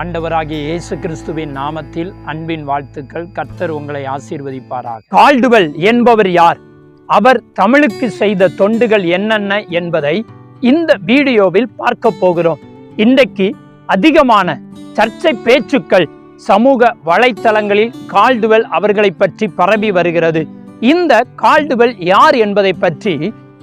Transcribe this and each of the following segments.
ஆண்டவராகிய இயேசு கிறிஸ்துவின் நாமத்தில் அன்பின் வாழ்த்துக்கள். கர்த்தர் உங்களை ஆசீர்வதிப்பாராக. கால்டுவெல் என்பவர் யார்? அவர் தமிழுக்கு செய்த தொண்டுகள் என்னென்ன என்பதை இந்த வீடியோவில் பார்க்க போகிறோம். இன்றைக்கு அதிகமான சர்ச்சை பேச்சுக்கள் சமூக வலைத்தளங்களில் கால்டுவெல் அவர்களை பற்றி பரவி வருகிறது. இந்த கால்டுவெல் யார் என்பதை பற்றி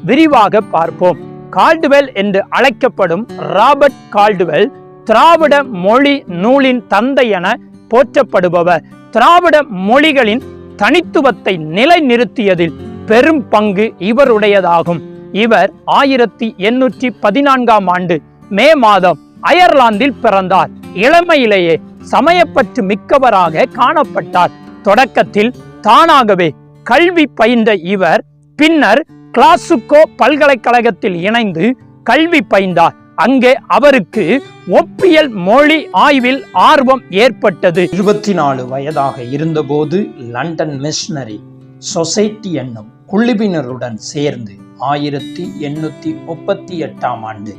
விரிவாக பார்ப்போம். கால்டுவெல் என்று அழைக்கப்படும் ராபர்ட் கால்டுவெல் திராவிட மொழி நூலின் தந்தை என போற்றப்படுபவர். திராவிட மொழிகளின் தனித்துவத்தை நிலைநிறுத்தியதில் பெரும் பங்கு இவருடையதாகும். இவர் ஆயிரத்தி எண்ணூற்றி பதினான்காம் ஆண்டு மே மாதம் அயர்லாந்தில் பிறந்தார். இளமையிலேயே சமயப்பற்று மிக்கவராக காணப்பட்டார். தொடக்கத்தில் தானாகவே கல்வி பயின்ற இவர் பின்னர் கிளாசுக்கோ பல்கலைக்கழகத்தில் இணைந்து கல்வி பயின்றார். அங்கே அவருக்கு ஒப்பியல் மொழி ஆய்வில் ஆர்வம் ஏற்பட்டது. இருபத்தி நாலு வயதாக இருந்தபோது லண்டன் மிஷனரி சொசைட்டி என்னும் குழுவினருடன் சேர்ந்து ஆயிரத்தி எண்ணூத்தி முப்பத்தி எட்டாம் ஆண்டு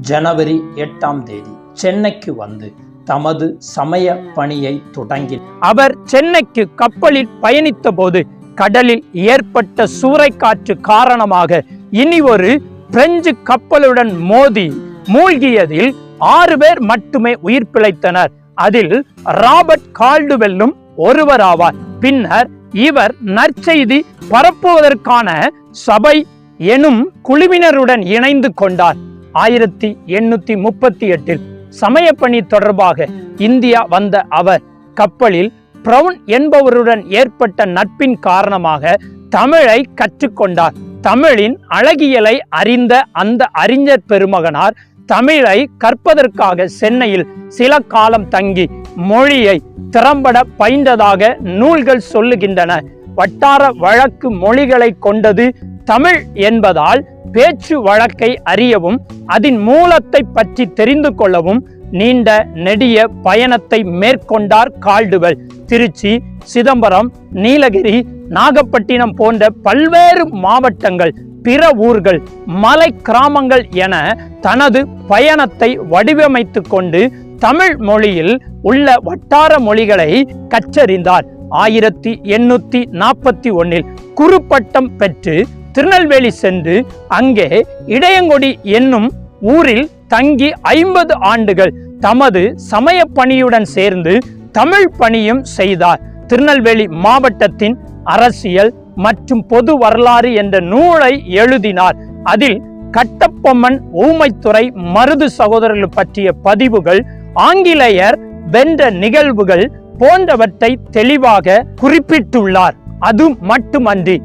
ஜனவரி எட்டாம் தேதி சென்னைக்கு வந்து தமது சமய பணியை தொடங்கி அவர் சென்னைக்கு கப்பலில் பயணித்த போது கடலில் ஏற்பட்ட சூறைக்காற்று காரணமாக இனி ஒரு பிரெஞ்சு கப்பலுடன் மோதி மூழ்கியதில் ஆறு பேர் மட்டுமே உயிர் பிழைத்தனர். அதில் ராபர்ட் கால்டுவெல்லும் ஒருவராவார். பின்னர் இவர் நற்செய்தி பரப்புவதற்கான சபை எனும் குழுவினருடன் இணைந்து கொண்டார். ஆயிரத்தி எண்ணூத்தி முப்பத்தி எட்டில் சமயப்பணி தொடர்பாக இந்தியா வந்த அவர் கப்பலில் பிரவுன் என்பவருடன் ஏற்பட்ட நட்பின் காரணமாக தமிழை கற்றுக்கொண்டார். தமிழின் அழகியலை அறிந்த அந்த அறிஞர் பெருமகனார் தமிழை கற்பதற்காக சென்னையில் சில காலம் தங்கி மொழியை திறம்பட பயின்றதாக நூல்கள் சொல்லுகின்றன. வட்டார வழக்கு மொழிகளை கொண்டது தமிழ் என்பதால் பேச்சு வழக்கை அறியவும் அதன் மூலத்தை பற்றி தெரிந்து கொள்ளவும் நீண்ட நெடிய பயணத்தை மேற்கொண்டார் கால்டுவெல். திருச்சி சிதம்பரம் நீலகிரி நாகப்பட்டினம் போன்ற பல்வேறு மாவட்டங்கள் பிற ஊர்கள் மலை கிராமங்கள் என தனது பயணத்தை வடிவமைத்து கொண்டு தமிழ் மொழியில் உள்ள வட்டார மொழிகளை கச்சறிந்தார் ஆயிரத்தி எண்ணூத்தி நாற்பத்தி ஒன்னில் குறுப்பட்டம் பெற்று திருநெல்வேலி சென்று அங்கே இடையங்கொடி என்னும் ஊரில் தங்கி ஐம்பது ஆண்டுகள் தமது சமய பணியுடன் சேர்ந்து தமிழ் பணியும் செய்தார். திருநெல்வேலி மாவட்டத்தின் அரசியல் மற்றும் பொது வரலாறு என்ற நூலை எழுதினார். அதில் கட்டப்பொம்மன் ஊமைத்துறை மருது சகோதரர்கள் பற்றிய பதிவுகள் ஆங்கிலேயர் வென்ற நிகழ்வுகள் போன்றவற்றை தெளிவாக குறிப்பிட்டுள்ளார். அது மட்டுமன்றி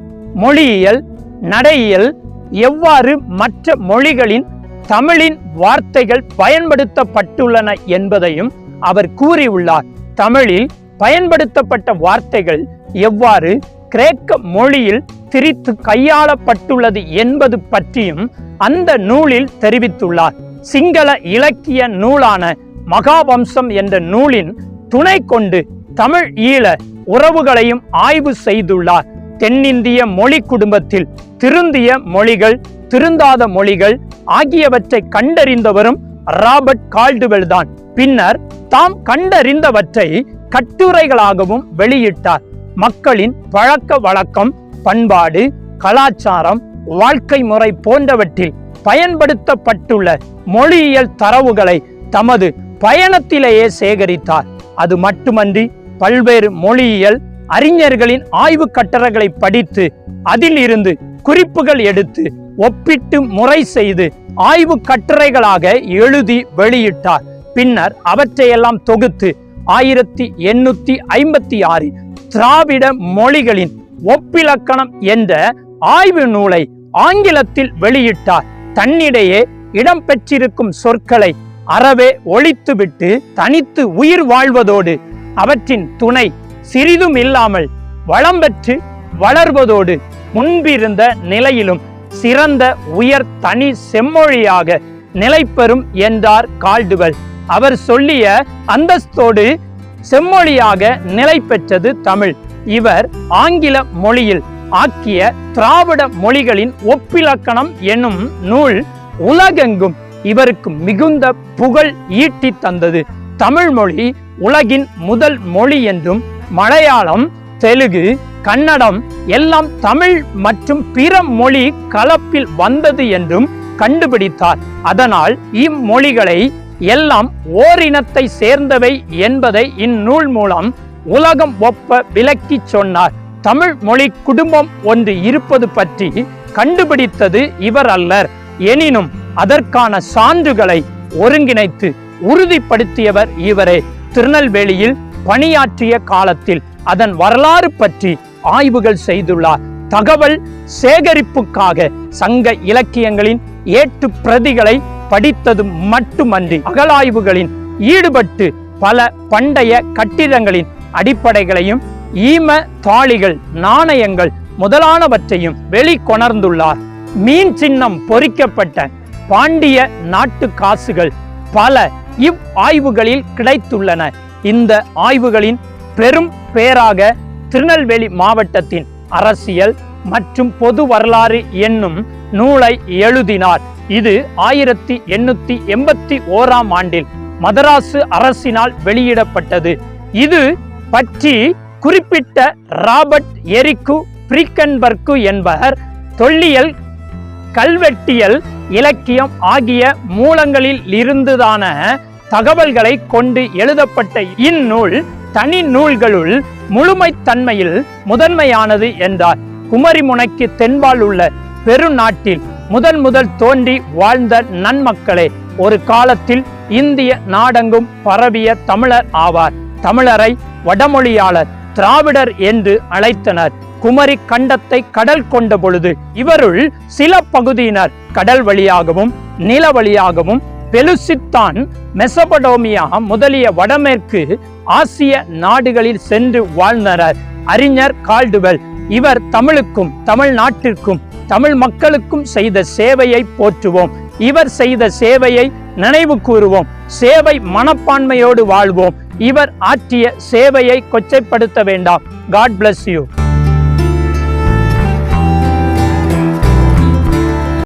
மொழியியல் நடையியல் எவ்வாறு மற்ற மொழிகளின் தமிழின் வார்த்தைகள் பயன்படுத்தப்பட்டுள்ளன என்பதையும் அவர் கூறியுள்ளார். தமிழில் பயன்படுத்தப்பட்ட வார்த்தைகள் எவ்வாறு கிரேக்க மொழியில் திரித்து கையாளப்பட்டுள்ளது என்பது பற்றியும் அந்த நூலில் தெரிவித்துள்ளார். சிங்கள இலக்கிய நூலான மகாவம்சம் என்ற நூலின் துணை கொண்டு தமிழ் ஈழ உறவுகளையும் ஆய்வு செய்துள்ளார். தென்னிந்திய மொழி குடும்பத்தில் திருந்திய மொழிகள் திருந்தாத மொழிகள் ஆகியவற்றை கண்டறிந்தவரும் ராபர்ட் கால்டுவெல் தான் பின்னர் தாம் கண்டறிந்தவற்றை கட்டுரைகளாகவும் வெளியிட்டார். மக்களின் பழக்க வழக்கம் பண்பாடு கலாச்சாரம் வாழ்க்கை முறை போன்றவற்றில் பயன்படுத்தப்பட்டுள்ள மொழியியல் தரவுகளை தமது பயணத்திலேயே சேகரித்தார். அது மட்டுமன்றி பல்வேறு மொழியியல் அறிஞர்களின் ஆய்வு கட்டுரைகளை படித்து அதில் இருந்து குறிப்புகள் எடுத்து ஒப்பிட்டு முறை செய்து ஆய்வு கட்டுரைகளாக எழுதி வெளியிட்டார். பின்னர் அவற்றையெல்லாம் தொகுத்து ஆயிரத்தி எண்ணூத்தி ஐம்பத்தி ஆறில் திராவிட மொழிகளின் ஒப்பிலக்கணம் என்ற ஆய்வு நூலை ஆங்கிலத்தில் வெளியிட்டார். தன்னிடையே இடம்பெற்றிருக்கும் சொற்களை அறவே ஒழித்துவிட்டு தனித்து உயிர் வாழ்வதோடு அவற்றின் துணை சிறிதும் இல்லாமல் வளம் பெற்று வளர்வதோடு முன்பிருந்த நிலையிலும் சிறந்த உயர் தனி செம்மொழியாக நிலைபெறும் என்றார் கால்டுவல் அவர் சொல்லிய அந்தஸ்தோடு செம்மொழியாக நிலை பெற்றது தமிழ். இவர் ஆங்கில மொழியில் ஆக்கிய திராவிட மொழிகளின் ஒப்பிலக்கணம் எனும் நூல் உலகெங்கும் இவருக்கு மிகுந்த புகழ் ஈட்டி தந்தது. தமிழ் மொழி உலகின் முதல் மொழி என்றும் மலையாளம் தெலுங்கு கன்னடம் எல்லாம் தமிழ் மற்றும் பிற மொழி கலப்பில் வந்தது என்றும் கண்டுபிடித்தார். அதனால் இம்மொழிகளை எல்லாம் ஓரினத்தை சேர்ந்தவை என்பதை இந்நூல் மூலம் உலகம் ஒப்ப விளக்கி சொன்னார். தமிழ் மொழி குடும்பம் ஒன்று இருப்பது பற்றி கண்டுபிடித்தது இவர் அல்லர். எனினும் அதற்கான சான்றுகளை ஒருங்கிணைத்து உறுதிப்படுத்தியவர் இவரே. திருநெல்வேலியில் பணியாற்றிய காலத்தில் அதன் வரலாறு பற்றி ஆய்வுகள் செய்துள்ளார். தகவல் சேகரிப்புக்காக சங்க இலக்கியங்களின் ஏட்டு பிரதிகளை படித்தது மட்டுமன்றி அகலாய்வுகளின் ஈடுபட்டு பல பண்டைய கட்டிடங்களின் அடிப்படைகளையும் ஈம தாளிகள் நாணயங்கள் முதலானவற்றையும் வெளிக்கொணர்ந்துள்ளார். மீன் சின்னம் பொறிக்கப்பட்ட பாண்டிய நாட்டு காசுகள் பல இவ் ஆய்வுகளில் கிடைத்துள்ளன. இந்த ஆய்வுகளின் பெரும் பேராக திருநெல்வேலி மாவட்டத்தின் அரசியல் மற்றும் பொது வரலாறு என்னும் நூலை எழுதினார். இது ஆயிரத்தி எண்ணூத்தி எண்பத்தி ஓராம் ஆண்டில் மதராசு அரசினால் வெளியிடப்பட்டது. இது பற்றி குறிப்பிட்ட ராபர்ட் எரிக்கு பிரிக்கன்பர்கு என்பவர் தொல்லியல் கல்வெட்டியல் இலக்கியம் ஆகிய மூலங்களில் இருந்துதான தகவல்களை கொண்டு எழுதப்பட்ட இந்நூல் தனி நூல்களுள் முழுமைத்தன்மையில் முதன்மையானது என்றார். குமரிமுனைக்கு தென்பால் உள்ள பெருநாட்டில் முதன் முதல் தோன்றி வாழ்ந்த நன்மக்களே ஒரு காலத்தில் இந்திய நாடெங்கும் பரவிய தமிழர் ஆவார். தமிழரை வடமொழியாளர் திராவிடர் என்று அழைத்தனர். குமரி கண்டத்தை கடல் கொண்ட பொழுது இவருள் சில பகுதியினர் கடல் வழியாகவும் நில வழியாகவும் பெலுசித்தான் மெசபடோமியா முதலிய வடமேற்கு ஆசிய நாடுகளில் சென்று வாழ்ந்தனர். அறிஞர் கால்டுவெல் இவர் தமிழுக்கும் தமிழ்நாட்டிற்கும் தமிழ் மக்களுக்கும் செய்த சேவையை போற்றுவோம். இவர் செய்த சேவையை நினைவு கூறுவோம். சேவை மனப்பான்மையோடு வாழ்வோம். இவர் ஆற்றிய சேவையை கொச்சைப்படுத்த வேண்டாம். God bless you